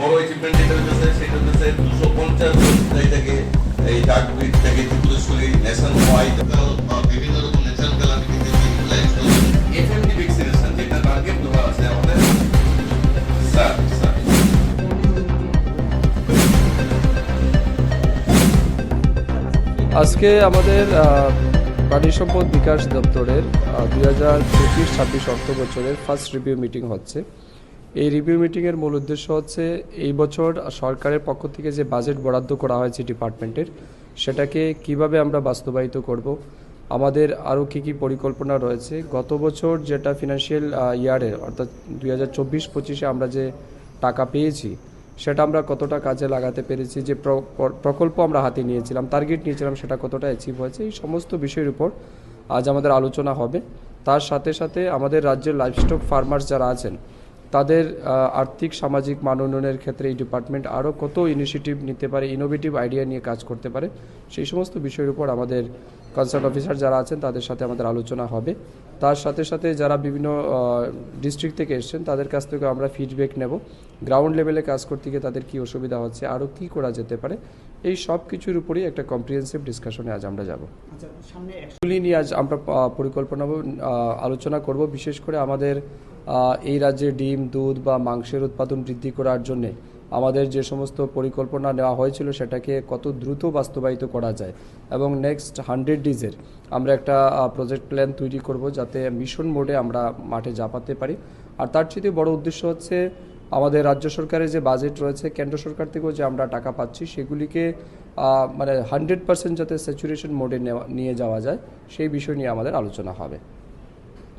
বড় অ্যাচিভমেন্ট যেটা হচ্ছে সেটা হচ্ছে দুশো পঞ্চাশ থেকে, এই ডাকবিট থেকে ত্রিপুরেশ্বরী ন্যাশনাল ওয়াইড বিভিন্ন রকম ন্যাচারাল আজকে আমাদের প্রাণী সম্পদ বিকাশ দপ্তরের দুই হাজার পঁচিশ ছাব্বিশ অর্থ বছরের ফার্স্ট রিভিউ মিটিং হচ্ছে। এই রিভিউ মিটিংয়ের মূল উদ্দেশ্য হচ্ছে এই বছর সরকারের পক্ষ থেকে যে বাজেট বরাদ্দ করা হয়েছে ডিপার্টমেন্টের সেটাকে কীভাবে আমরা বাস্তবায়িত করব, আমাদের আরও কী কী পরিকল্পনা রয়েছে, গত বছর যেটা ফিনান্সিয়াল ইয়ারে অর্থাৎ দুই হাজার চব্বিশ পঁচিশে আমরা যে টাকা পেয়েছি, সেটা আমরা কতটা কাজে লাগাতে পেরেছি, যে প্র- প্র- প্রকল্প আমরা হাতে নিয়েছিলাম টার্গেট নিয়েছিলাম, সেটা কতটা অ্যাচিভ হয়েছে, এই সমস্ত বিষয়ের উপর আজ আমাদের আলোচনা হবে। তার সাথে সাথে আমাদের রাজ্যের লাইভস্টক ফার্মার্স যারা আছেন তাদের আর্থিক সামাজিক মান উন্নয়নের ক্ষেত্রে এই ডিপার্টমেন্ট আরও কত ইনিশিয়েটিভ নিতে পারে ইনোভেটিভ আইডিয়া নিয়ে কাজ করতে পারে সেই সমস্ত বিষয়ের উপর আমাদের কনসার্ট অফিসার যারা আছেন তাদের সাথে আমাদের আলোচনা হবে। তার সাথে সাথে যারা বিভিন্ন ডিস্ট্রিক্ট থেকে এসছেন তাদের কাছ থেকে আমরা ফিডব্যাক নেব। গ্রাউন্ড লেভেলে কাজ করতে গিয়ে তাদের কী অসুবিধা হচ্ছে আরও কী করা যেতে পারে এই সব কিছুর উপরেই একটা কম্প্রিহেন্সিভ ডিসকাশনে আজ আমরা যাব। আচ্ছা সামনে নিয়ে আজ আমরা পরিকল্পনা আলোচনা করব। বিশেষ করে আমাদের এই রাজ্যে ডিম, দুধ বা মাংসের উৎপাদন বৃদ্ধি করার জন্যে আমাদের যে সমস্ত পরিকল্পনা নেওয়া হয়েছিল সেটাকে কত দ্রুত বাস্তবায়িত করা যায়। এবং নেক্সট হান্ড্রেড ডিজের আমরা একটা প্রজেক্ট প্ল্যান তৈরি করব যাতে মিশন মোডে আমরা মাঠে জাপাতে পারি। আর তার চেয়ে বড় উদ্দেশ্য হচ্ছে আমাদের রাজ্য সরকারের যে বাজেট রয়েছে, কেন্দ্র সরকার থেকেও যে আমরা টাকা পাচ্ছি, সেগুলিকে মানে হান্ড্রেড পার্সেন্ট যাতে স্যাচুরেশন মোডে নিয়ে যাওয়া যায়, সেই বিষয় নিয়ে আমাদের আলোচনা হবে।